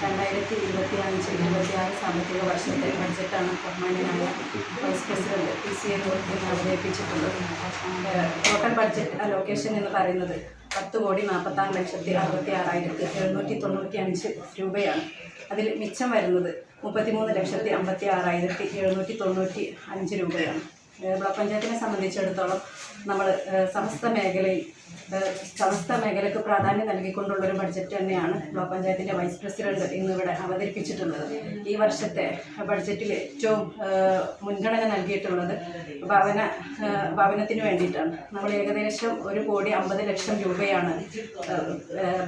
രണ്ടായിരത്തി ഇരുപത്തി അഞ്ച് ഇരുപത്തി ആറ് സാമ്പത്തിക വർഷത്തെ ബഡ്ജറ്റാണ് ബഹുമാനായ vice president P C A ഇന്ന് അവതരിപ്പിച്ചിട്ടുള്ളത്. ടോട്ടൽ ബഡ്ജറ്റ് അലോക്കേഷൻ എന്ന് പറയുന്നത് പത്ത് കോടി നാൽപ്പത്താറ് ലക്ഷത്തി അറുപത്തി ആറായിരത്തി എഴുന്നൂറ്റി തൊണ്ണൂറ്റി അഞ്ച് രൂപയാണ്. അതിൽ മിച്ചം വരുന്നത് മുപ്പത്തിമൂന്ന് ലക്ഷത്തി അമ്പത്തി ആറായിരത്തി എഴുന്നൂറ്റി തൊണ്ണൂറ്റി അഞ്ച് രൂപയാണ്. ബ്ലോക്ക് പഞ്ചായത്തിനെ സംബന്ധിച്ചിടത്തോളം നമ്മൾ സമസ്ത മേഖലയിൽ സമസ്ത മേഖലയ്ക്ക് പ്രാധാന്യം നൽകിക്കൊണ്ടുള്ള ഒരു ബഡ്ജറ്റ് തന്നെയാണ് ബ്ലോക്ക് പഞ്ചായത്തിന്റെ വൈസ് പ്രസിഡന്റ് ഇന്നിവിടെ അവതരിപ്പിച്ചിട്ടുള്ളത്. ഈ വർഷത്തെ ബഡ്ജറ്റിൽ ഏറ്റവും മുൻഗണന നൽകിയിട്ടുള്ളത് ഭവന ഭവനത്തിന് വേണ്ടിയിട്ടാണ്. നമ്മൾ ഏകദേശം ഒരു കോടി അമ്പത് ലക്ഷം രൂപയാണ്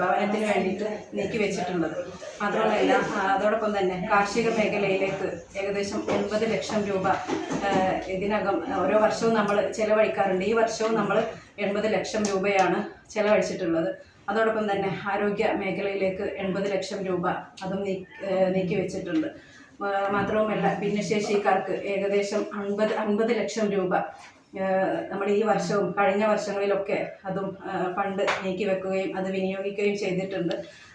ഭവനത്തിന് വേണ്ടിയിട്ട് നീക്കി വെച്ചിട്ടുള്ളത്. മാത്രമല്ല അതോടൊപ്പം തന്നെ കാർഷിക മേഖലയിലേക്ക് ഏകദേശം ഒൻപത് ലക്ഷം രൂപ ഇതിനകം ഓരോ വർഷവും നമ്മൾ ചിലവഴിക്കാറുണ്ട്. ഈ വർഷവും നമ്മൾ എൺപത് ലക്ഷം രൂപയാണ് ചിലവഴിച്ചിട്ടുള്ളത്. അതോടൊപ്പം തന്നെ ആരോഗ്യ മേഖലയിലേക്ക് എൺപത് ലക്ഷം രൂപ അതും നീക്കി വെച്ചിട്ടുണ്ട്. മാത്രവുമല്ല ഭിന്നശേഷിക്കാർക്ക് ഏകദേശം അൻപത് അൻപത് ലക്ഷം രൂപ നമ്മൾ ഈ വർഷവും കഴിഞ്ഞ വർഷങ്ങളിലൊക്കെ അതും ഫണ്ട് നീക്കി വെക്കുകയും അത് വിനിയോഗിക്കുകയും ചെയ്തിട്ടുണ്ട്.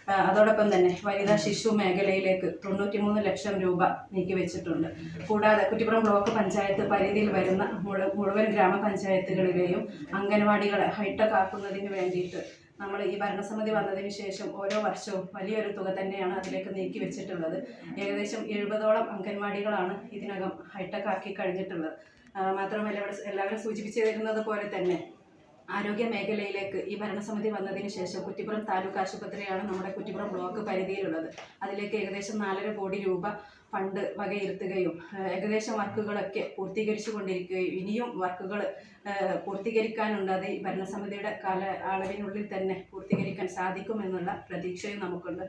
അതോടൊപ്പം തന്നെ വനിതാ ശിശു മേഖലയിലേക്ക് തൊണ്ണൂറ്റിമൂന്ന് ലക്ഷം രൂപ നീക്കി വെച്ചിട്ടുണ്ട്. കൂടാതെ കുറ്റിപ്പുറം ബ്ലോക്ക് പഞ്ചായത്ത് പരിധിയിൽ വരുന്ന മുഴു- മുഴുവൻ ഗ്രാമപഞ്ചായത്തുകളിലെയും അംഗനവാടികളെ ഹൈടെക് ആക്കുന്നതിന് വേണ്ടിയിട്ട് നമ്മൾ ഈ ഭരണസമിതി വന്നതിന് ശേഷം ഓരോ വർഷവും വലിയൊരു തുക തന്നെയാണ് അതിലേക്ക് നീക്കി വെച്ചിട്ടുള്ളത്. ഏകദേശം എഴുപതോളം അംഗൻവാടികളാണ് ഇതിനകം ഹൈടെക് ആക്കി കഴിഞ്ഞിട്ടുള്ളത്. മാത്രമല്ല ഇവിടെ എല്ലാവരും സൂചിപ്പിച്ചു തരുന്നത് പോലെ തന്നെ ആരോഗ്യ മേഖലയിലേക്ക് ഈ ഭരണസമിതി വന്നതിന് ശേഷം കുറ്റിപ്പുറം താലൂക്ക് ആശുപത്രിയാണ് നമ്മുടെ കുറ്റിപ്പുറം ബ്ലോക്ക് പരിധിയിലുള്ളത്. അതിലേക്ക് ഏകദേശം നാലര കോടി രൂപ ഫണ്ട് വകയിരുത്തുകയും ഏകദേശം വർക്കുകളൊക്കെ പൂർത്തീകരിച്ചു കൊണ്ടിരിക്കുകയും ഇനിയും വർക്കുകൾ പൂർത്തീകരിക്കാനുണ്ട്. ഈ ഭരണസമിതിയുടെ കാല അളവിനുള്ളിൽ തന്നെ പൂർത്തീകരിക്കാൻ സാധിക്കുമെന്നുള്ള പ്രതീക്ഷയും നമുക്കുണ്ട്.